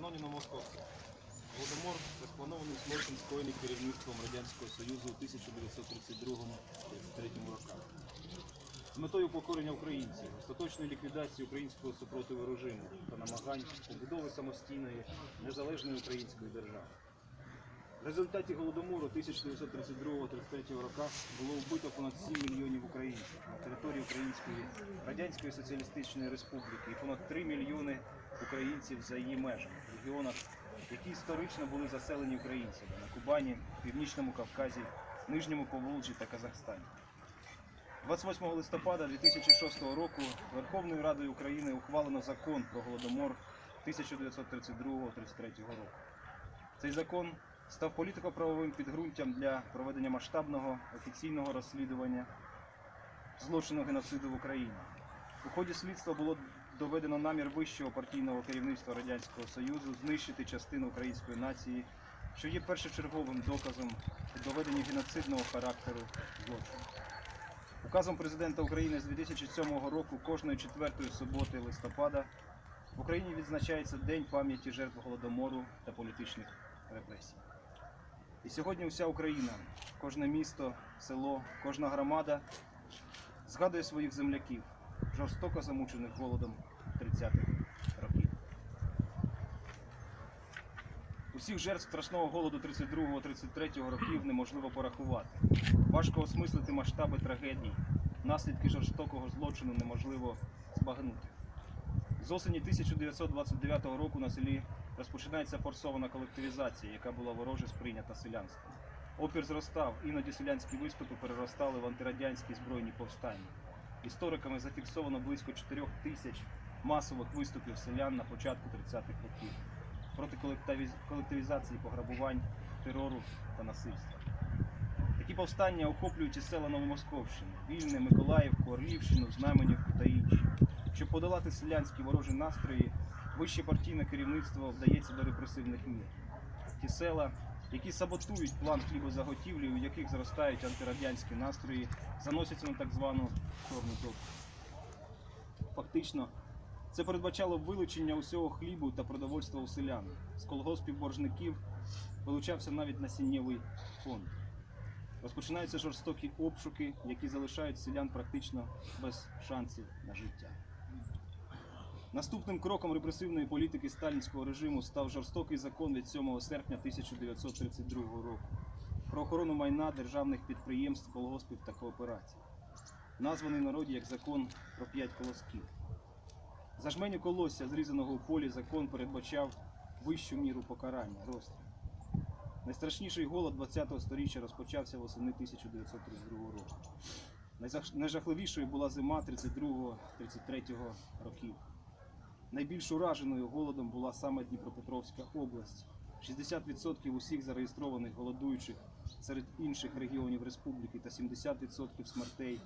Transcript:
Шановні новомосковці, Голодомор це злочин скоєний керівництвом Радянського Союзу у 1932-33 роках. З метою покорення українців, остаточної ліквідації українського супротиву режиму та намагань побудови самостійної незалежної української держави. В результаті Голодомору 1932-33 роках було вбито понад 7 мільйонів українців на території Української Радянської Соціалістичної Республіки і понад 3 мільйони українців за її межами в регіонах, які історично були заселені українцями на Кубані, Північному Кавказі, Нижньому Поволжі та Казахстані. 28 листопада 2006 року Верховною Радою України ухвалено закон про Голодомор 1932-33 року. Цей закон став політико-правовим підґрунтям для проведення масштабного офіційного розслідування злочину геноциду в Україні. У ході слідства було доведено намір вищого партійного керівництва Радянського Союзу знищити частину української нації, що є першочерговим доказом у доведенні геноцидного характеру злочину. Указом президента України з 2007 року кожної четвертої суботи листопада в Україні відзначається День пам'яті жертв голодомору та політичних репресій. І сьогодні вся Україна, кожне місто, село, кожна громада згадує своїх земляків, жорстоко замучених голодом 30-х років. Усіх жертв страшного голоду 32-33 років неможливо порахувати. Важко осмислити масштаби трагедії, наслідки жорстокого злочину неможливо збагнути. З осені 1929 року на селі розпочинається форсована колективізація, яка була вороже сприйнята селянством. Опір зростав, іноді селянські виступи переростали в антирадянські збройні повстання. Істориками зафіксовано близько 4 тисяч масових виступів селян на початку 30-х років проти колективізації пограбувань, терору та насильства. Такі повстання охоплюють і села Новомосковщини, Вільне, Миколаївку, Орлівщину, Знаменівку та інші. Щоб подолати селянські ворожі настрої, вище партійне керівництво вдається до репресивних мір. Ті села, які саботують план хлібозаготівлі, у яких зростають антирадянські настрої, заносяться на так звану чорну доску. Фактично, це передбачало вилучення усього хлібу та продовольства у селян. З колгоспів боржників вилучався навіть насіннєвий фонд. Розпочинаються жорстокі обшуки, які залишають селян практично без шансів на життя. Наступним кроком репресивної політики сталінського режиму став жорстокий закон від 7 серпня 1932 року про охорону майна державних підприємств, колгоспів та кооперацій, названий народі як закон про п'ять колосків. За жменю колосся, зрізаного у полі, закон передбачав вищу міру покарання розстріл. Найстрашніший голод 20-го сторіччя розпочався восени 1932 року. Найжахливішою була зима 32-33 років. Найбільш ураженою голодом була саме Дніпропетровська область. 60% усіх зареєстрованих голодуючих серед інших регіонів республіки та 70% смертей